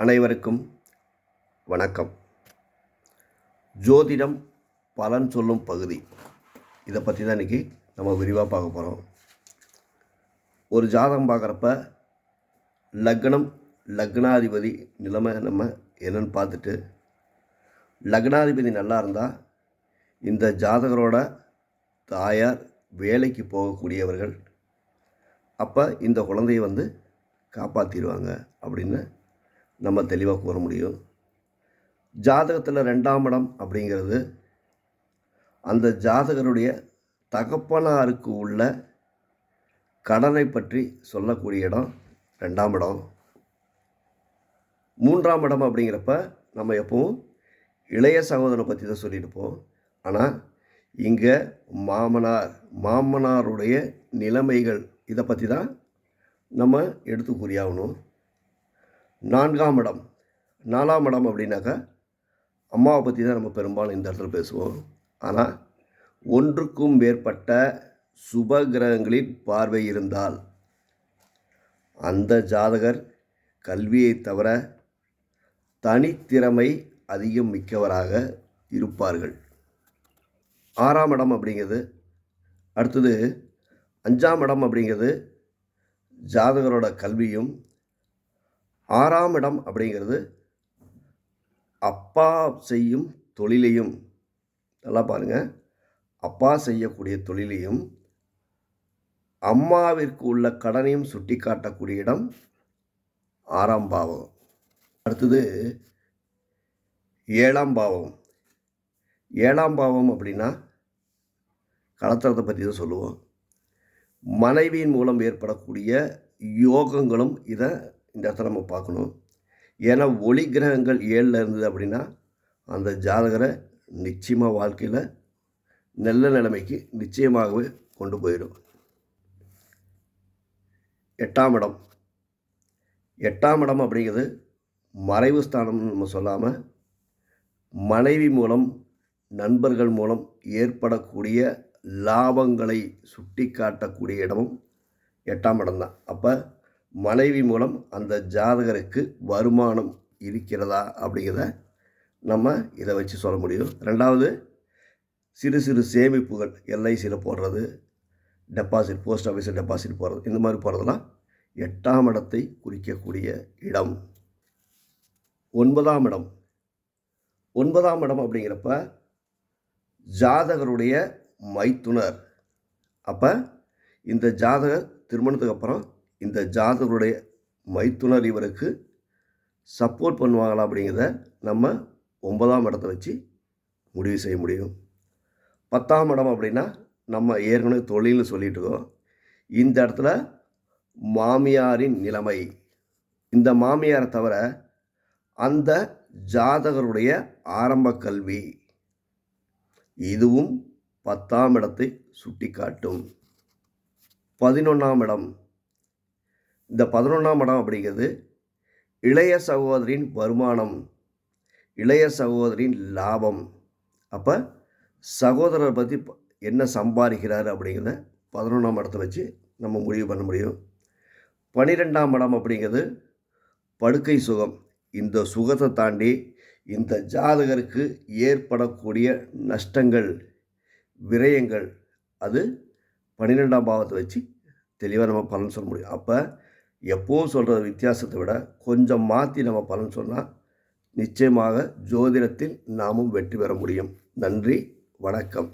அனைவருக்கும் வணக்கம். ஜோதிடம் பலன் சொல்லும் பகுதி. இதை பற்றி தான் இன்றைக்கி நம்ம விரிவாக பார்க்க போகிறோம் ஒரு ஜாதகம் பார்க்குறப்ப லக்னம் லக்னாதிபதி நிலைமை நம்ம என்னன்னு பார்த்துட்டு லக்னாதிபதி நல்லா இருந்தால் இந்த ஜாதகரோட தாயார் வேலைக்கு போகக்கூடியவர்கள் அப்போ இந்த குழந்தையை வந்து காப்பாற்றிடுவாங்க அப்படின்னு நம்ம தெளிவாக கூற முடியும். ஜாதகத்தில் ரெண்டாம் இடம் அப்படிங்கிறது அந்த ஜாதகருடைய தகப்பனாருக்கு உள்ள கடனை பற்றி சொல்லக்கூடிய இடம் ரெண்டாம் இடம். மூன்றாம் இடம் அப்படிங்கிறப்ப நம்ம எப்பவும் இளைய சகோதரனை பற்றி தான் சொல்லியிருப்போம் ஆனால் இங்கே மாமனார் மாமனாருடைய நிலைமைகள் இதை பற்றி தான் நம்ம எடுத்து கூறியாகணும். நான்காம் இடம். நாலாம் இடம் அப்படின்னாக்கா அம்மாவை பற்றி தான் நம்ம பெரும்பாலும் இந்த இடத்துல பேசுவோம். ஆனால் ஒன்றுக்கும் மேற்பட்ட சுப கிரகங்களின் பார்வை இருந்தால் அந்த ஜாதகர் கல்வியை தவிர தனித்திறமை அதிகம் மிக்கவராக இருப்பார்கள். ஆறாம் இடம் அப்படிங்கிறது அடுத்தது அஞ்சாம் இடம் அப்படிங்கிறது ஜாதகரோட கல்வியும் ஆறாம் இடம் அப்படிங்கிறது அப்பா செய்யும் தொழிலையும் நல்லா பாருங்கள் அப்பா செய்யக்கூடிய தொழிலையும் அம்மாவிற்கு உள்ள கடனையும் சுட்டி காட்டக்கூடிய இடம் ஆறாம் பாவம் அடுத்தது ஏழாம் பாவம் ஏழாம் பாவம் அப்படின்னா கலத்திரத்தை பற்றி தான் சொல்லுவோம். மனைவியின் மூலம் ஏற்படக்கூடிய யோகங்களும் இதை இந்த இடத்துல நம்ம பார்க்கணும். ஏன்னா ஒளி கிரகங்கள் ஏழில் இருந்தது அப்படின்னா அந்த ஜாதகரை நிச்சயமாக வாழ்க்கையில் நல்ல நிலைமைக்கு நிச்சயமாகவே கொண்டு போயிடும். எட்டாம் இடம். எட்டாம் இடம் அப்படிங்கிறது மறைவு ஸ்தானம்னு நம்ம சொல்லாமல் மனைவி மூலம் நண்பர்கள் மூலம் ஏற்படக்கூடிய லாபங்களை சுட்டி காட்டக்கூடிய இடமும் எட்டாம் இடம் தான் அப்போ மனைவி மூலம் அந்த ஜாதகருக்கு வருமானம் இருக்கிறதா அப்படிங்கிறத நம்ம இதை வச்சு சொல்ல முடியும். ரெண்டாவது சிறு சிறு சேமிப்புகள் எல்ஐசியில் போடுறது டெபாசிட் போஸ்ட் ஆஃபீஸில் டெபாசிட் போடுறது இந்த மாதிரி போடுறதெல்லாம் எட்டாம் இடத்தை குறிக்கக்கூடிய இடம். ஒன்பதாம் இடம். ஒன்பதாம் இடம் அப்படிங்கிறப்ப ஜாதகருடைய மைத்துனர். அப்போ இந்த ஜாதகர் திருமணத்துக்கு அப்புறம் இந்த ஜாதகருடைய மைத்துனர் இவருக்கு சப்போர்ட் பண்ணுவாங்களா அப்படிங்கிறத நம்ம ஒன்பதாம் இடத்த வச்சு முடிவு செய்ய முடியும். பத்தாம் இடம் அப்படின்னா நம்ம ஏற்கனவே தொழில்னு சொல்லிட்டு இருக்கோம். இந்த இடத்துல மாமியாரின் நிலைமை. இந்த மாமியாரை தவிர அந்த ஜாதகருடைய ஆரம்ப கல்வி இதுவும் பத்தாம் இடத்தை சுட்டி காட்டும் பதினொன்றாம் இடம். இந்த பதினொன்றாம் இடம் அப்படிங்கிறது இளைய சகோதரின் வருமானம் இளைய சகோதரின் லாபம். அப்போ சகோதரரை பற்றி என்ன சம்பாதிக்கிறார் அப்படிங்கிறத பதினொன்றாம் இடத்தை வச்சு நம்ம முடிவு பண்ண முடியும். பனிரெண்டாம் இடம் அப்படிங்கிறது படுக்கை சுகம். இந்த சுகத்தை தாண்டி இந்த ஜாதகருக்கு ஏற்படக்கூடிய நஷ்டங்கள் விரயங்கள் அது பன்னிரெண்டாம் பாவத்தை வச்சு தெளிவாக நம்ம பலன் சொல்ல முடியும். அப்போ எப்போவும் சொல்கிற வித்தியாசத்தை விட கொஞ்சம் மாற்றி நம்ம பலன் சொன்னால் நிச்சயமாக ஜோதிடத்தில் நாமும் வெற்றி பெற முடியும். நன்றி வணக்கம்.